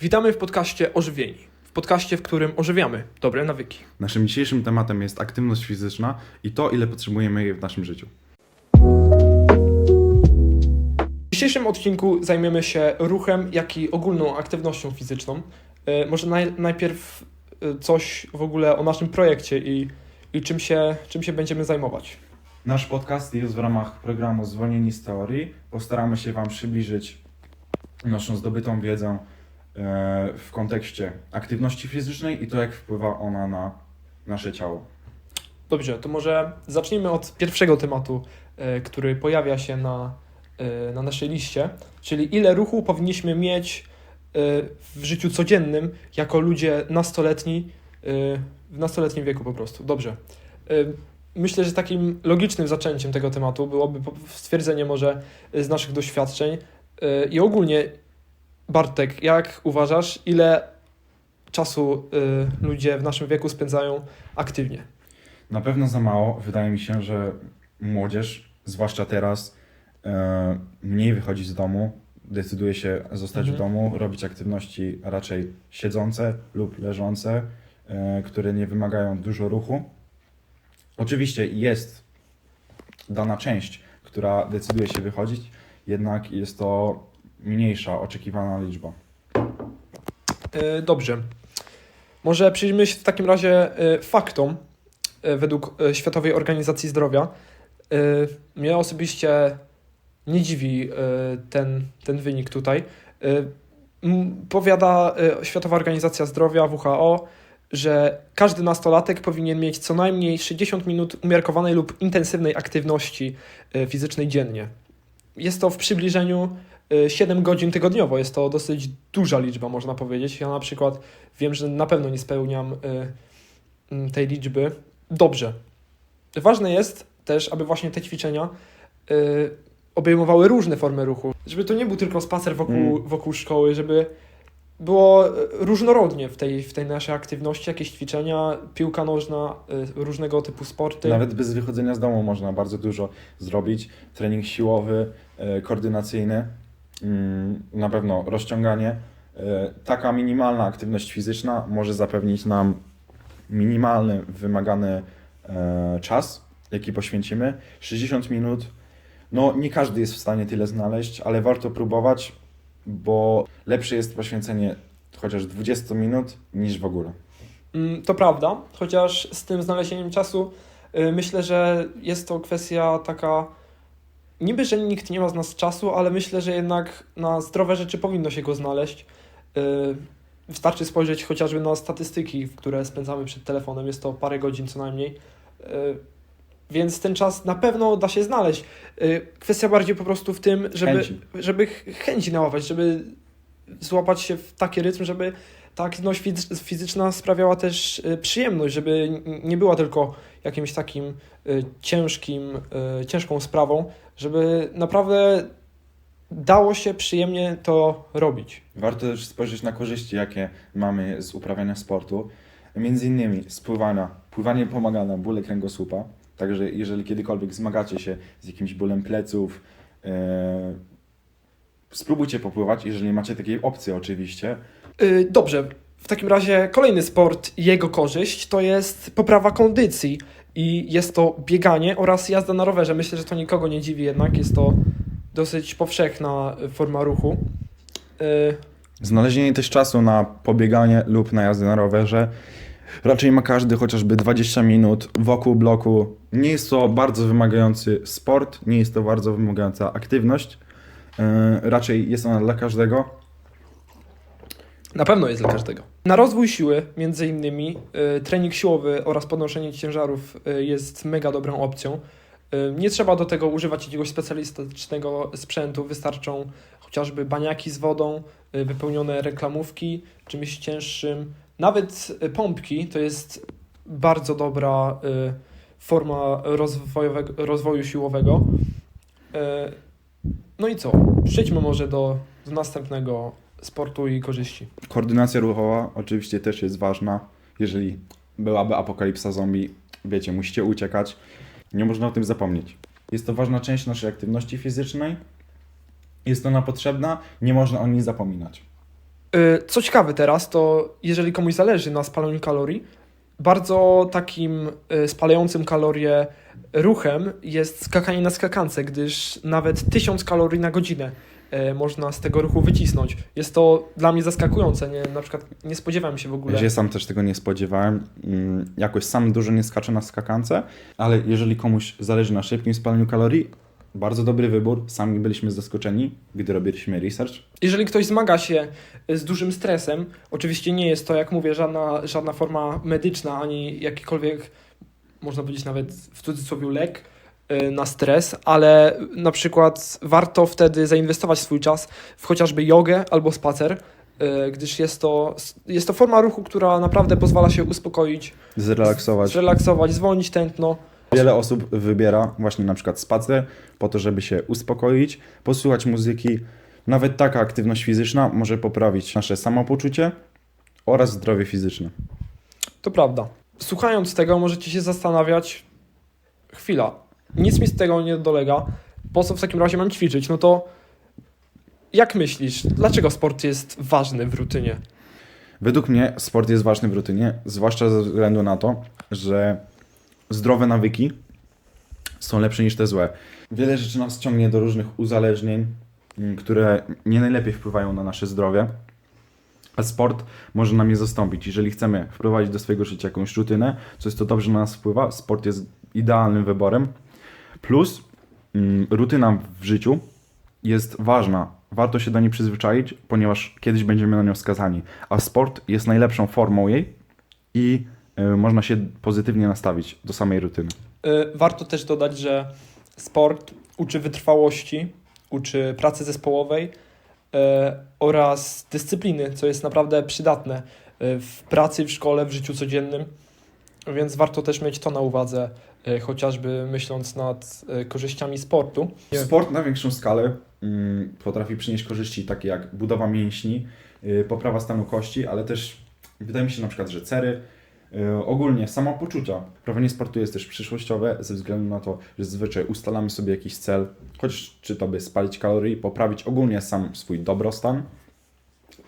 Witamy w podcaście Ożywieni. W podcaście, w którym ożywiamy dobre nawyki. Naszym dzisiejszym tematem jest aktywność fizyczna i to, ile potrzebujemy jej w naszym życiu. W dzisiejszym odcinku zajmiemy się ruchem, jak i ogólną aktywnością fizyczną. E, Może naj, najpierw e, coś w ogóle o naszym projekcie i, i czym, się, czym się będziemy zajmować. Nasz podcast jest w ramach programu Zwolnieni z teorii. Postaramy się Wam przybliżyć naszą zdobytą wiedzę w kontekście aktywności fizycznej i to, jak wpływa ona na nasze ciało. Dobrze, to może zacznijmy od pierwszego tematu, e, który pojawia się na, e, na naszej liście, czyli ile ruchu powinniśmy mieć e, w życiu codziennym jako ludzie nastoletni, e, w nastoletnim wieku po prostu. Dobrze. E, Myślę, że takim logicznym zaczęciem tego tematu byłoby stwierdzenie może z naszych doświadczeń e, i ogólnie Bartek, jak uważasz, ile czasu e, ludzie w naszym wieku spędzają aktywnie? Na pewno za mało. Wydaje mi się, że młodzież, zwłaszcza teraz, e, mniej wychodzi z domu, decyduje się zostać Mhm. w domu, robić aktywności raczej siedzące lub leżące, e, które nie wymagają dużo ruchu. Oczywiście jest dana część, która decyduje się wychodzić, jednak jest to mniejsza oczekiwana liczba. E, Dobrze. Może przyjrzyjmy się w takim razie e, faktom e, według Światowej Organizacji Zdrowia. Mnie osobiście nie dziwi ten, ten wynik tutaj. Powiada Światowa Organizacja Zdrowia, WHO, że każdy nastolatek powinien mieć co najmniej 60 minut umiarkowanej lub intensywnej aktywności fizycznej dziennie. Jest to w przybliżeniu 7 godzin tygodniowo. Jest to dosyć duża liczba, można powiedzieć. Ja na przykład wiem, że na pewno nie spełniam y, mm, tej liczby. Dobrze. Ważne jest też, aby właśnie te ćwiczenia y, obejmowały różne formy ruchu. Żeby to nie był tylko spacer wokół, Mm. wokół szkoły, żeby było y, różnorodnie w tej, w tej naszej aktywności, jakieś ćwiczenia, piłka nożna, y, różnego typu sporty. Nawet bez wychodzenia z domu można bardzo dużo zrobić. Trening siłowy, koordynacyjny, na pewno rozciąganie. E, Taka minimalna aktywność fizyczna może zapewnić nam minimalny wymagany e, czas, jaki poświęcimy. 60 minut. No, nie każdy jest w stanie tyle znaleźć, ale warto próbować, bo lepsze jest poświęcenie chociaż 20 minut niż w ogóle. Mm, To prawda, chociaż z tym znalezieniem czasu y, myślę, że jest to kwestia taka. Niby, że nikt nie ma z nas czasu, ale myślę, że jednak na zdrowe rzeczy powinno się go znaleźć. Y, Wystarczy spojrzeć chociażby na statystyki, które spędzamy przed telefonem, jest to parę godzin co najmniej. Y, Więc ten czas na pewno da się znaleźć. Y, Kwestia bardziej po prostu w tym, żeby, Chęci. żeby ch- chęci naławać, żeby złapać się w taki rytm, żeby ta aktywność fizy- fizyczna sprawiała też przyjemność, żeby nie była tylko jakimś takim ciężkim, ciężką sprawą, żeby naprawdę dało się przyjemnie to robić. Warto też spojrzeć na korzyści, jakie mamy z uprawiania sportu. Między innymi z pływania. Pływanie pomaga na bóle kręgosłupa, także jeżeli kiedykolwiek zmagacie się z jakimś bólem pleców, e, spróbujcie popływać, jeżeli macie takiej opcji oczywiście. Y, Dobrze, w takim razie kolejny sport jego korzyść to jest poprawa kondycji i jest to bieganie oraz jazda na rowerze. Myślę, że to nikogo nie dziwi jednak, jest to dosyć powszechna y, forma ruchu. Y, Znalezienie też czasu na pobieganie lub na jazdę na rowerze. Raczej ma każdy chociażby 20 minut wokół bloku. Nie jest to bardzo wymagający sport, nie jest to bardzo wymagająca aktywność. E, Raczej jest ona dla każdego. Na pewno jest dla każdego. Na rozwój siły, między innymi, y, trening siłowy oraz podnoszenie ciężarów y, jest mega dobrą opcją. Y, nie trzeba do tego używać jakiegoś specjalistycznego sprzętu, wystarczą chociażby baniaki z wodą, wypełnione reklamówki, czymś cięższym. Nawet pompki to jest bardzo dobra forma rozwojowego, rozwoju siłowego. No i co? Przejdźmy może do, do następnego sportu i korzyści. Koordynacja ruchowa oczywiście też jest ważna. Jeżeli byłaby apokalipsa zombie, wiecie, musicie uciekać. Nie można o tym zapomnieć. Jest to ważna część naszej aktywności fizycznej. Jest ona potrzebna, nie można o niej zapominać. Y, Co ciekawe teraz, to jeżeli komuś zależy na spalaniu kalorii, bardzo takim y, spalającym kalorie ruchem jest skakanie na skakance, gdyż nawet 1000 kalorii na godzinę można z tego ruchu wycisnąć. Jest to dla mnie zaskakujące, nie, na przykład nie spodziewałem się w ogóle. Ja sam też tego nie spodziewałem. Mm, Jakoś sam dużo nie skaczę na skakance, ale jeżeli komuś zależy na szybkim spalaniu kalorii, bardzo dobry wybór. Sami byliśmy zaskoczeni, gdy robiliśmy research. Jeżeli ktoś zmaga się z dużym stresem, oczywiście nie jest to, jak mówię, żadna, żadna forma medyczna, ani jakikolwiek, można powiedzieć nawet w cudzysłowie lek na stres, ale na przykład warto wtedy zainwestować swój czas w chociażby jogę albo spacer, y, gdyż jest to, jest to forma ruchu, która naprawdę pozwala się uspokoić, Zrelaksować. zrelaksować, zwolnić tętno. Wiele osób wybiera właśnie na przykład spacer po to, żeby się uspokoić, posłuchać muzyki. Nawet taka aktywność fizyczna może poprawić nasze samopoczucie oraz zdrowie fizyczne. To prawda. Słuchając tego, możecie się zastanawiać, chwila, nic mi z tego nie dolega, po co w takim razie mam ćwiczyć? No to jak myślisz, dlaczego sport jest ważny w rutynie? Według mnie sport jest ważny w rutynie, zwłaszcza ze względu na to, że zdrowe nawyki są lepsze niż te złe. Wiele rzeczy nas ciągnie do różnych uzależnień, m, które nie najlepiej wpływają na nasze zdrowie, a sport może nam je zastąpić. Jeżeli chcemy wprowadzić do swojego życia jakąś rutynę, co jest to dobrze na nas wpływa, sport jest idealnym wyborem. Plus mm, rutyna w życiu jest ważna. Warto się do niej przyzwyczaić, ponieważ kiedyś będziemy na nią skazani. A sport jest najlepszą formą jej i y, można się pozytywnie nastawić do samej rutyny. Y, Warto też dodać, że sport uczy wytrwałości, uczy pracy zespołowej y, oraz dyscypliny, co jest naprawdę przydatne w pracy, w szkole, w życiu codziennym. Więc warto też mieć to na uwadze, chociażby myśląc nad y, korzyściami sportu. Sport na większą skalę mm, potrafi przynieść korzyści takie jak budowa mięśni, y, poprawa stanu kości, ale też wydaje mi się na przykład, że cery, y, ogólnie samopoczucia. Prowadzenie sportu jest też przyszłościowe ze względu na to, że zazwyczaj ustalamy sobie jakiś cel, choć czy to by spalić kalorii, poprawić ogólnie sam swój dobrostan,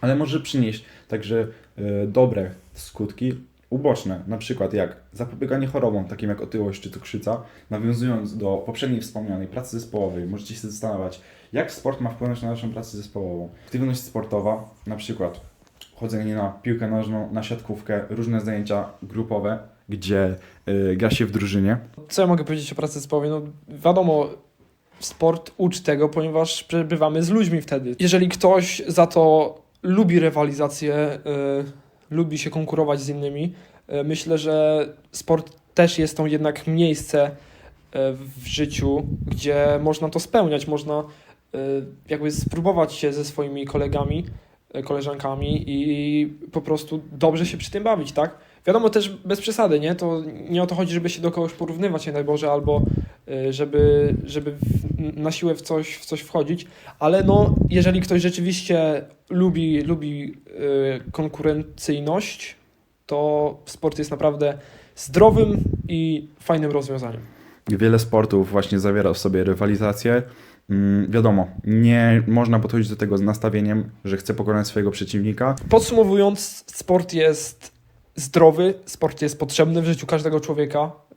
ale może przynieść także y, dobre skutki uboczne, na przykład jak zapobieganie chorobom, takim jak otyłość czy cukrzyca, Nawiązując do poprzedniej wspomnianej pracy zespołowej, możecie się zastanawiać, jak sport ma wpłynąć na naszą pracę zespołową. Aktywność sportowa, na przykład chodzenie na piłkę nożną, na siatkówkę, różne zajęcia grupowe, gdzie y, gra się w drużynie. Co ja mogę powiedzieć o pracy zespołowej? No wiadomo, sport uczy tego, ponieważ przebywamy z ludźmi wtedy. Jeżeli ktoś za to lubi rywalizację, y, lubi się konkurować z innymi, y, myślę, że sport też jest to jednak miejsce y, w życiu, gdzie można to spełniać, można y, jakby spróbować się ze swoimi kolegami, koleżankami i po prostu dobrze się przy tym bawić, tak? Wiadomo też bez przesady, nie? To nie o to chodzi, żeby się do kogoś porównywać, nie daj Boże, albo żeby, żeby na siłę w coś, w coś wchodzić, ale no, jeżeli ktoś rzeczywiście lubi, lubi y, konkurencyjność, to sport jest naprawdę zdrowym i fajnym rozwiązaniem. Wiele sportów właśnie zawiera w sobie rywalizację. Mm, wiadomo, nie można podchodzić do tego z nastawieniem, że chcę pokonać swojego przeciwnika, Podsumowując, sport jest zdrowy, sport jest potrzebny w życiu każdego człowieka, y,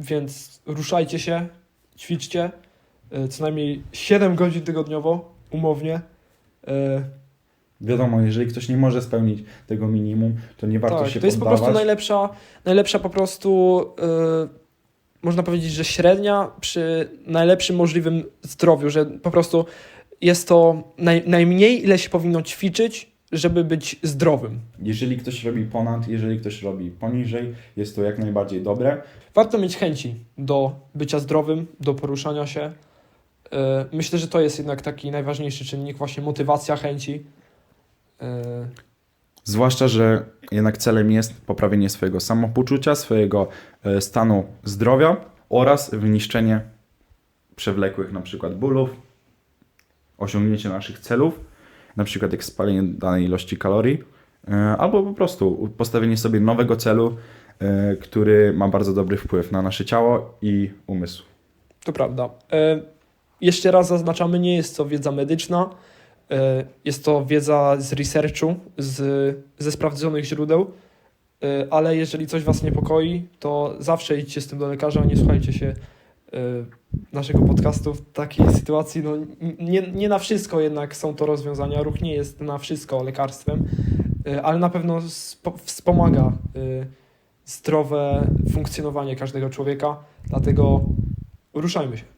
więc ruszajcie się, ćwiczcie, y, co najmniej 7 godzin tygodniowo, umownie. Y, Wiadomo, jeżeli ktoś nie może spełnić tego minimum, to nie warto tak, się to jest po poddawać. prostu najlepsza, najlepsza po prostu, y, można powiedzieć, że średnia przy najlepszym możliwym zdrowiu, że po prostu jest to naj, najmniej, ile się powinno ćwiczyć, żeby być zdrowym. Jeżeli ktoś robi ponad, jeżeli ktoś robi poniżej, jest to jak najbardziej dobre. Warto mieć chęci do bycia zdrowym, do poruszania się. Y, Myślę, że to jest jednak taki najważniejszy czynnik, właśnie motywacja chęci. Y, Zwłaszcza, że jednak celem jest poprawienie swojego samopoczucia, swojego e, stanu zdrowia oraz wyniszczenie przewlekłych na przykład bólów, osiągnięcie naszych celów, na przykład jak spalenie danej ilości kalorii, e, albo po prostu postawienie sobie nowego celu, e, który ma bardzo dobry wpływ na nasze ciało i umysł. To prawda. E, Jeszcze raz zaznaczamy, nie jest to wiedza medyczna. Jest to wiedza z researchu, z, ze sprawdzonych źródeł, ale jeżeli coś Was niepokoi, to zawsze idźcie z tym do lekarza, nie słuchajcie się naszego podcastu w takiej sytuacji. No, nie, nie na wszystko jednak są to rozwiązania, ruch nie jest na wszystko lekarstwem, e, ale na pewno spo, wspomaga e, zdrowe funkcjonowanie każdego człowieka, dlatego ruszajmy się.